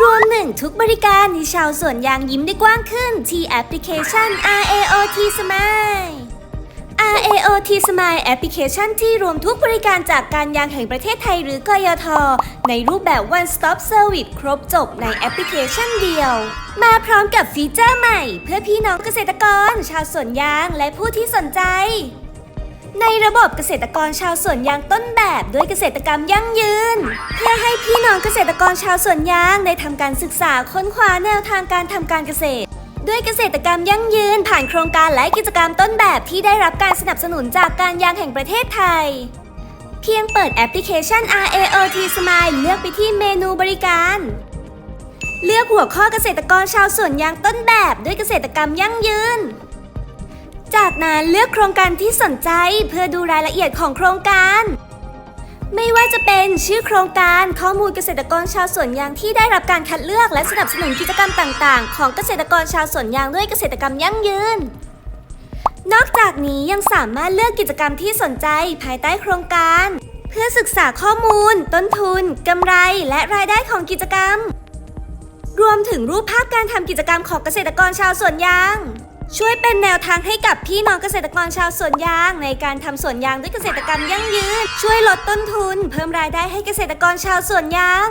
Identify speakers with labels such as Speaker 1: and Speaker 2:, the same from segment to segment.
Speaker 1: รวมหนึ่งทุกบริการที่ชาวสวนยางยิ้มได้กว้างขึ้น ที่แอปพลิเคชัน RAOT Smile RAOT Smile แอปพลิเคชันที่รวมทุกบริการจากการยางแห่งประเทศไทยหรือกยท ในรูปแบบ One Stop Service ครบจบในแอปพลิเคชันเดียว มาพร้อมกับฟีเจอร์ใหม่ เพื่อพี่น้องเกษตรกร ชาวสวนยางและผู้ที่สนใจ ในระบบเกษตรกรชาวสวนยางต้นแบบด้วยเกษตรกรรมยั่งยืน เพื่อให้พี่น้องเกษตรกรชาวสวนยางได้ทำการศึกษาค้นคว้าแนวทางการทำการเกษตร ด้วยเกษตรกรรมยั่งยืนผ่านโครงการและกิจกรรมต้นแบบที่ได้รับการสนับสนุนจากการยางแห่งประเทศไทย เพียงเปิดแอปพลิเคชัน RAOT Smile เลือกไปที่เมนูบริการ เลือกหัวข้อเกษตรกรชาวสวนยางต้นแบบด้วยเกษตรกรรมยั่งยืน จากนั้นเลือกโครงการที่สนใจเพื่อดูรายละเอียดของโครงการ ไม่ว่าจะเป็นชื่อโครงการข้อมูลเกษตรกรชาวสวนยางที่ได้รับการคัดเลือกและสนับสนุนกิจกรรมต่าง ๆ ของเกษตรกรชาวสวนยางด้วยเกษตรกรรมยั่งยืน นอกจากนี้ยังสามารถเลือกกิจกรรมที่สนใจภายใต้โครงการ เพื่อศึกษาข้อมูล ต้นทุนกำไร และรายได้ของกิจกรรม รวมถึงรูปภาพการทำกิจกรรมของเกษตรกรชาวสวนยาง ช่วยเป็นแนวทางให้กับพี่น้องเกษตรกรชาวสวนยาง ในการทำสวนยางด้วยเกษตรกรรมยั่งยืน ช่วยลดต้นทุน เพิ่มรายได้ให้เกษตรกรชาวสวนยาง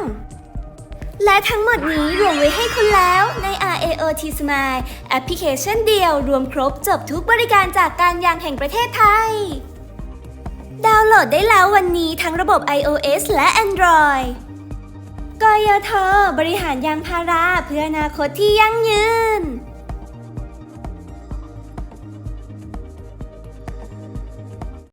Speaker 1: และทั้งหมดนี้รวมไว้ให้คุณแล้วใน RAOT Smile แอปพลิเคชันเดียวรวมครบจบทุกบริการจากการยางแห่งประเทศไทย ดาวน์โหลดได้แล้ววันนี้ทั้งระบบ iOS และ Android กยทบริหารยางพาราเพื่ออนาคตที่ยั่งยืน